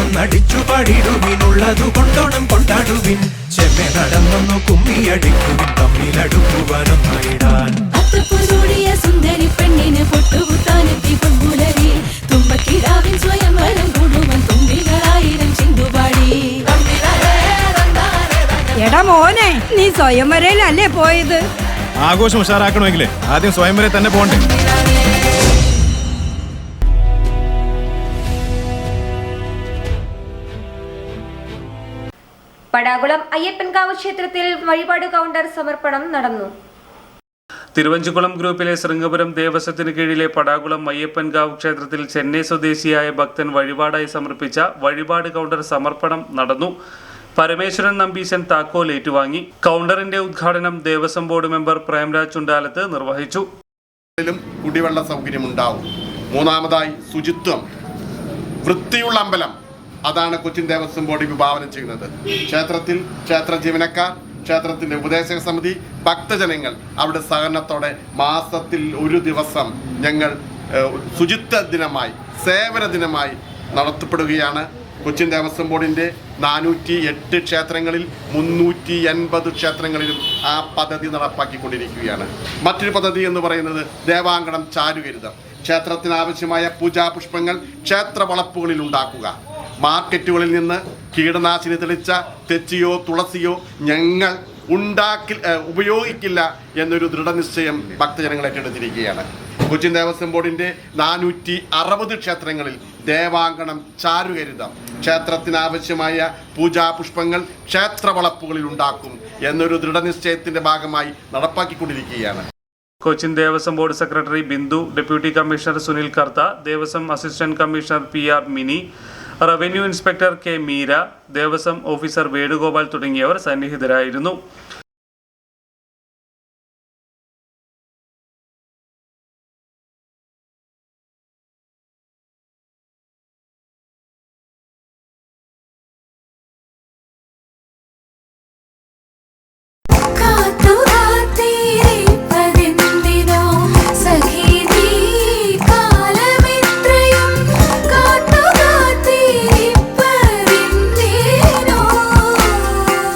ഒന്നടിച്ചു പാടിടുവിനുള്ളതു കൊണ്ടോണം കൊണ്ടാടുവിൻ. ചെമ്മെ നടന്നൊന്നു കുമ്മിയടിക്കുവിൻ തമ്മിലടുക്കുവാനൊന്നായിടാൻ അത്തപ്പൂചൂടിയ സുന്ദരി പെണ്ണിന് പൊട്ടുകുത്താനെത്തി പൊൻപുലരി തുമ്പക്കിടാവിൻ സ്വയംവരം കൂടുവൻ തുമ്പികളായിരം ചിന്തുപാടി എടാ മോനെ നീ സ്വയംവരയിലല്ലേ പോയത്? ആഘോഷം ഉഷാറാക്കണമെങ്കിലേ ആദ്യം സ്വയംവരെ തന്നെ പോകണ്ടേ. പടാകുളം അയ്യപ്പൻകാവ് ക്ഷേത്രത്തിൽ വഴിപാട് കൗണ്ടർ സമർപ്പണം നടന്നു. തിരുവഞ്ചുകുളം ഗ്രൂപ്പിലെ ശൃംഗപുരം ദേവസ്വത്തിന് കീഴിലെ പടാകുളം അയ്യപ്പൻകാവ് ക്ഷേത്രത്തിൽ ചെന്നൈ സ്വദേശിയായ ഭക്തൻ വഴിപാടായി സമർപ്പിച്ച വഴിപാട് കൗണ്ടർ സമർപ്പണം നടന്നു. പരമേശ്വരൻ നമ്പീശൻ താക്കോൽ ഏറ്റുവാങ്ങി. കൗണ്ടറിന്റെ ഉദ്ഘാടനം ദേവസ്വം ബോർഡ് മെമ്പർ പ്രേംരാജ് ചുണ്ടാലത്ത് നിർവഹിച്ചു. കുടിവെള്ള സൗകര്യം ഉണ്ടാവും മൂന്നാമതായി ശുചിത്വം. വൃത്തിയുള്ള അമ്പലം. അതാണ് കൊച്ചിൻ ദേവസ്വം ബോർഡ് വിഭാവനം ചെയ്യുന്നത്. ക്ഷേത്രത്തിൽ ക്ഷേത്ര ജീവനക്കാർ ക്ഷേത്രത്തിന്റെ ഉപദേശക സമിതി ഭക്തജനങ്ങൾ അവരുടെ സഹകരണത്തോടെ മാസത്തിൽ ഒരു ദിവസം ഞങ്ങൾ ശുചിത്വ ദിനമായി സേവന ദിനമായി നടത്തപ്പെടുകയാണ്. കൊച്ചിൻ ദേവസ്വം ബോർഡിന്റെ നാനൂറ്റി എട്ട് ക്ഷേത്രങ്ങളിൽ മുന്നൂറ്റി എൺപത് ക്ഷേത്രങ്ങളിലും ആ പദ്ധതി നടപ്പാക്കിക്കൊണ്ടിരിക്കുകയാണ്. മറ്റൊരു പദ്ധതി എന്ന് പറയുന്നത് ദേവാങ്കണം ചാരുകരുതം ക്ഷേത്രത്തിനാവശ്യമായ പൂജാപുഷ്പങ്ങൾ ക്ഷേത്ര വളപ്പുകളിൽ ഉണ്ടാക്കുക. മാർക്കറ്റുകളിൽ നിന്ന് കീടനാശിനി തെളിച്ച തെച്ചിയോ തുളസിയോ ഞങ്ങൾ ഉണ്ടാക്കി ഉപയോഗിക്കില്ല എന്നൊരു ദൃഢനിശ്ചയം ഭക്തജനങ്ങൾ ഏറ്റെടുത്തിരിക്കുകയാണ്. കൊച്ചിൻ ദേവസ്വം ബോർഡിന്റെ നാനൂറ്റി അറുപത് ക്ഷേത്രങ്ങളിൽ ദേവാങ്കണം ചാരുകരുതം ക്ഷേത്രത്തിനാവശ്യമായ പൂജാപുഷ്പങ്ങൾ ക്ഷേത്ര വളപ്പുകളിൽ ഉണ്ടാക്കും എന്നൊരു ദൃഢനിശ്ചയത്തിന്റെ ഭാഗമായി നടപ്പാക്കിക്കൊണ്ടിരിക്കുകയാണ്. Cochin Devaswom board secretary Bindu deputy commissioner Sunil Kartha Devaswom assistant commissioner P R Mini revenue inspector K Meera Devaswom officer Venugopal തുടങ്ങിയവർ സന്നിഹിതരായിരുന്നു.